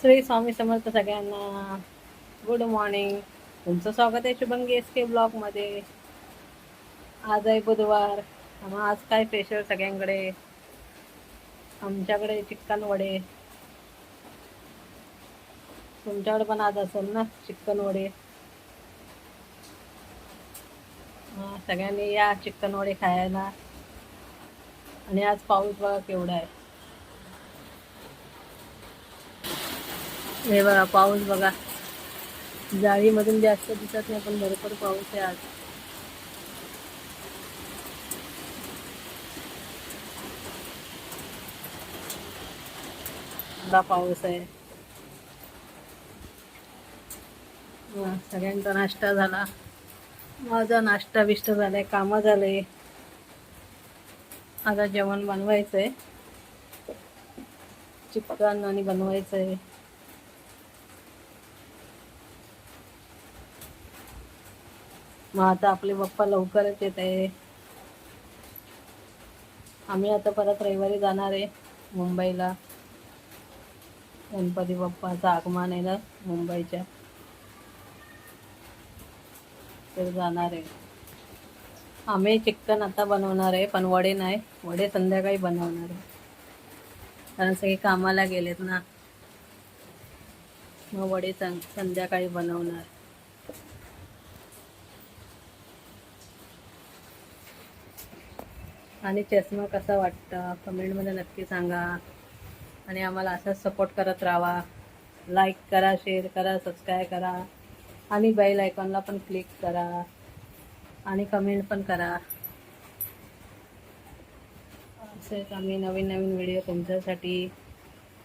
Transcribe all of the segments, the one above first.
श्री स्वामी समर्थ सगळ्यांना. Good morning तुमचं स्वागत आहे शुभंगी एस के ब्लॉगमध्ये आज आहे बुधवार. मग आज काय स्पेशल सगळ्यांकडे? आमच्याकडे चिकन वडे तुमच्याकडे पण आज असेल ना चिकन वडे सगळ्यांनी या चिकन वडे खायला. आणि आज पाऊस बघा केवढा आहे. हे बघा पाऊस बघा. जाळीमधून जास्त दिसत नाही पण भरपूर पाऊस आहे आज. पाऊस आहे. सगळ्यांचा नाश्ता झाला. माझा नाश्ता बिष्ट झालाय कामं झाले आता जेवण बनवायचंय. चिकन आणि बनवायचंय. मग आता आपले पप्पा लवकरच येत आहे. आम्ही आता परत रविवारी जाणार आहे मुंबईला. गणपती बाप्पाचं आगमन आहे ना मुंबईच्या. तर जाणार आहे. आम्ही चिकन आता बनवणार आहे पण वडे नाही. वडे संध्याकाळी बनवणार आहे. कारण सगळे कामाला गेलेत ना. मग वडे सं- संध्याकाळी बनवणार. आणि चष्मा कसा वाटतं? कमेंटमध्ये नक्की सांगा. आणि आम्हाला असाच सपोर्ट करत राहा. लाईक करा शेअर करा सबस्क्राईब करा. आणि बेल आयकॉनला पण क्लिक करा. आणि कमेंट पण करा. असेच आम्ही नवीन नवीन व्हिडिओ तुमच्यासाठी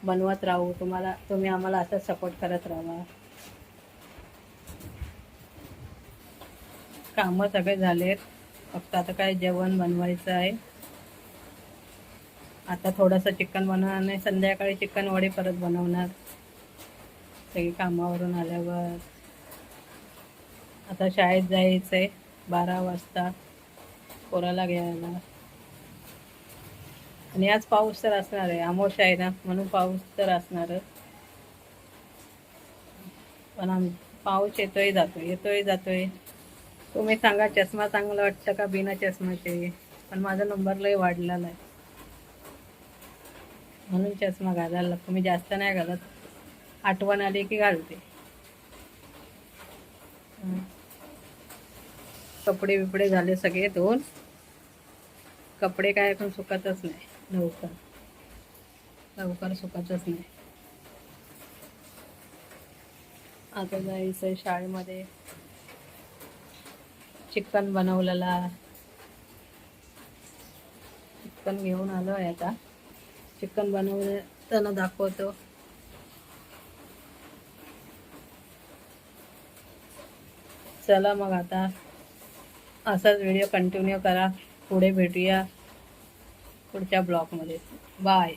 बनवत राहू. तुम्हाला तुम्ही आम्हाला असंच सपोर्ट करत राहा. कामं सगळे झालेत. फक्त आता काय जेवण बनवायचं आहे. आता थोडंसं चिकन बनवणार आणि संध्याकाळी चिकन वडे परत बनवणार. सगळी कामावरून आल्यावर. आता शाळेत जायचं आहे बारा वाजता पोराला घ्यायला. आणि आज पाऊस तर असणार आहे. आमोश आहे ना म्हणून पाऊस तर असणारच पण आम पाऊस येतोय जातोय येतोय जातोय. तुम्ही सांगा चष्मा चांगला वाटतं का? बिना चष्माचे. पण माझा नंबर लय वाढलेला आहे. म्हणून चष्मा घालायला लागतो. मी जास्त नाही घालत. आठवण आली की घालते. कपडे बिपडे झाले सगळे धुवून. कपडे काय पण सुकतच नाही. लवकर. लवकर सुकतच नाही. आता जायचं आहे शाळेमध्ये. चिकन बनवलेला. चिकन घेऊन आलो आहे आता. चिकन बनवताना दाखवतो. चला मग आता असाच व्हिडिओ कंटिन्यू करा. पुढे भेटूया पुढच्या ब्लॉगमध्ये. बाय.